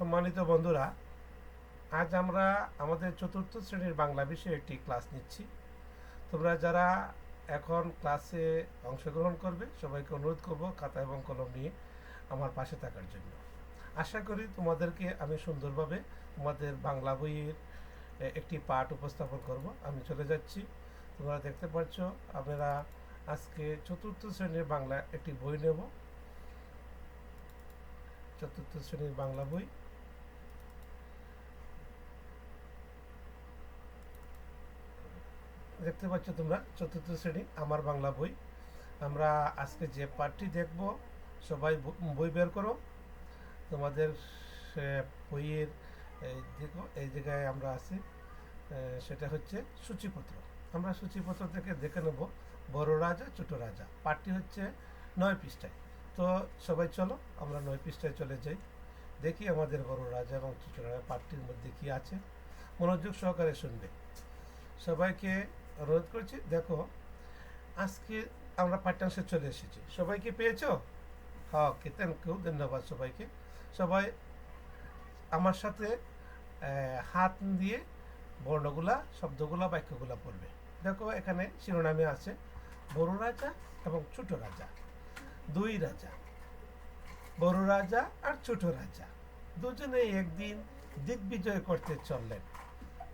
সম্মানিত বন্ধুরা, আজ আমরা আমাদের চতুর্থ শ্রেণির বাংলা বিষয়ে একটি ক্লাস নিচ্ছি। তোমরা যারা এখন ক্লাসে অংশগ্রহণ করবে, সবাইকে অনুরোধ করব খাতা এবং কলম নিয়ে আমার পাশে থাকার জন্য। আশা করি তোমাদেরকে আমি সুন্দরভাবে তোমাদের বাংলা বইয়ের একটি পাঠ উপস্থাপন করব। আমি চলে যাচ্ছি। তোমরা দেখতে পাচ্ছ, আমরা আজকে চতুর্থ শ্রেণির বাংলা একটি বই নেব। চতুর্থ শ্রেণির বাংলা বই। দেখতে পাচ্ছ তোমরা, চতুর্থ শ্রেণি, আমার বাংলা বই। আমরা আজকে যে পাঠটি দেখব, সবাই বই বের করো। তোমাদের বইয়ের এই দেখো, এই জায়গায় আমরা আছি। সেটা হচ্ছে সূচিপত্র। আমরা সূচিপত্র থেকে দেখে নেব, বড় রাজা, ছোট রাজা। পাঠটি হচ্ছে নয় পৃষ্ঠায়। তো সবাই চলো, আমরা নয় পৃষ্ঠায় চলে যাই। দেখি আমাদের বড় রাজা এবং ছোট রাজা পাঠটির মধ্যে কি আছে। মনোযোগ সহকারে শুনবে। সবাইকে অনুরোধ করছি, দেখো, আজকে আমরা পাঠ্যাংশে চলে এসেছি। সবাইকে পেয়েছ? ওকে থ্যাংক ইউ ধন্যবাদ সবাইকে। সবাই আমার সাথে হাত দিয়ে বর্ণগুলা, শব্দগুলা, বাক্যগুলা পড়বে দেখো, এখানে শিরোনামে আছে, বড় রাজা এবং ছোট রাজা। দুই রাজা, বড় রাজা আর ছোট রাজা। দুজনে একদিন দিগ্বিজয় করতে চললেন।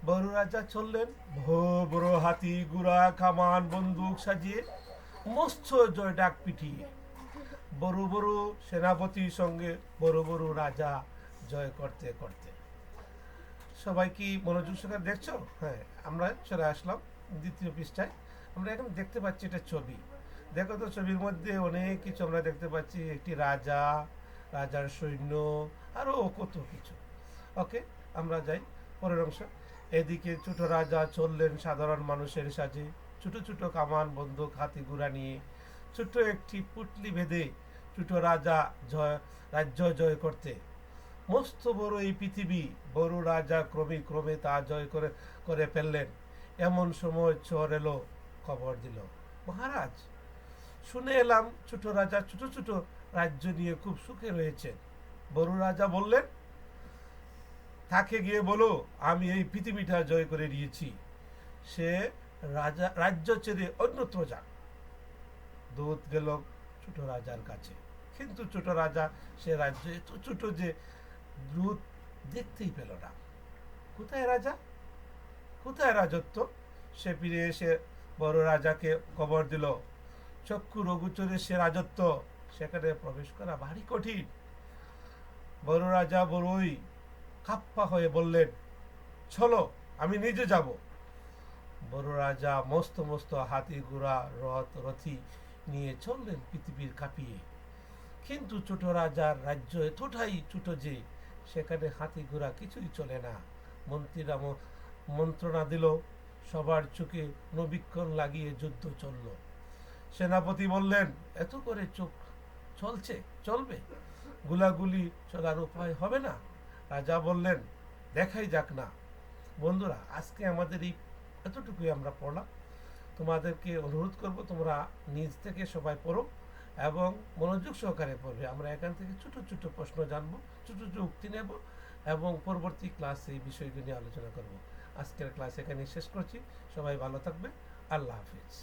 বড় রাজা চললেন, ভো বড় হাতি, গুড়া, কামান, বন্দুক সাজিয়ে মস্ত জয় ডাক পিটিয়ে বড় বড় সেনাপতির সঙ্গে বড় বড় রাজা জয় করতে করতে। সবাই কি মনোযোগ সঙ্গে দেখছ? হ্যাঁ আমরা চলে আসলাম দ্বিতীয় পৃষ্ঠায়। আমরা এখন দেখতে পাচ্ছি এটা ছবি। দেখো তো, ছবির মধ্যে অনেক কিছু আমরা দেখতে পাচ্ছি। একটি রাজা, রাজার সৈন্য আরও কত কিছু। ওকে, আমরা যাই। পরের অংশ। এদিকে ছোট রাজা চললেন সাধারণ মানুষের সাজে। ছোট ছোট কামান, বন্দুক, হাতি গুড়া নিয়ে ছোট্ট একটি পুটলি বেঁধে ছোট রাজা জয়, রাজ্য জয় করতে। মস্ত বড় এই পৃথিবী, বড় রাজা ক্রমে ক্রমে তা জয় করে করে ফেললেন। এমন সময় চোর এলো, খবর দিল, মহারাজ, শুনে এলাম ছোট রাজা ছোট ছোট রাজ্য নিয়ে খুব সুখে রয়েছেন। বড় রাজা বললেন তাকে গিয়ে বলো, আমি এই পৃথিবীটা জয় করে নিয়েছি। সে রাজা, রাজ্য ছেড়ে অন্যত্র যাক। দূত গেল ছোট রাজার কাছে। কিন্তু ছোট রাজা, সে রাজ্য এত ছোট যে দূত দেখতেই পেল না। কোথায় রাজা? কোথায় রাজত্ব? সে ফিরে এসে বড় রাজাকে খবর দিল। চক্ষু রঘুচরে সে রাজত্ব। সেখানে প্রবেশ করা ভারী কঠিন। বড় রাজা বড়ই কাপ্পা হয়ে বললেন, চলো, আমি নিজে যাব। বড় রাজা মস্ত মস্ত হাতি ঘোড়া, রথ, রথি নিয়ে চললেন পৃথিবীর কাঁপিয়ে। কিন্তু ছোট রাজার রাজ্য এতটাই ছোট যে সেখানে হাতি ঘোড়া কিছুই চলে না। মন্ত্রীরা মন্ত্রণা দিল, সবার চোখে নবীক্ষণ লাগিয়ে যুদ্ধ চলল। সেনাপতি বললেন, এত করে চোখ চলছে, চলবে? গুলাগুলি চলার উপায় হবে না? রাজা বললেন, দেখাই যাক না। বন্ধুরা, আজকে আমাদের এই এতটুকুই আমরা পড়লাম। তোমাদেরকে অনুরোধ করব, তোমরা নিজ থেকে সবাই পড়ো এবং মনোযোগ সহকারে পড়বে। আমরা এখান থেকে ছোট ছোট প্রশ্ন জানব, ছোট ছোট উক্তি নেব এবং পরবর্তী ক্লাসে এই বিষয়গুলি নিয়ে আলোচনা করব। আজকের ক্লাস এখানে শেষ করছি। সবাই ভালো থাকবে। আল্লাহ হাফিজ।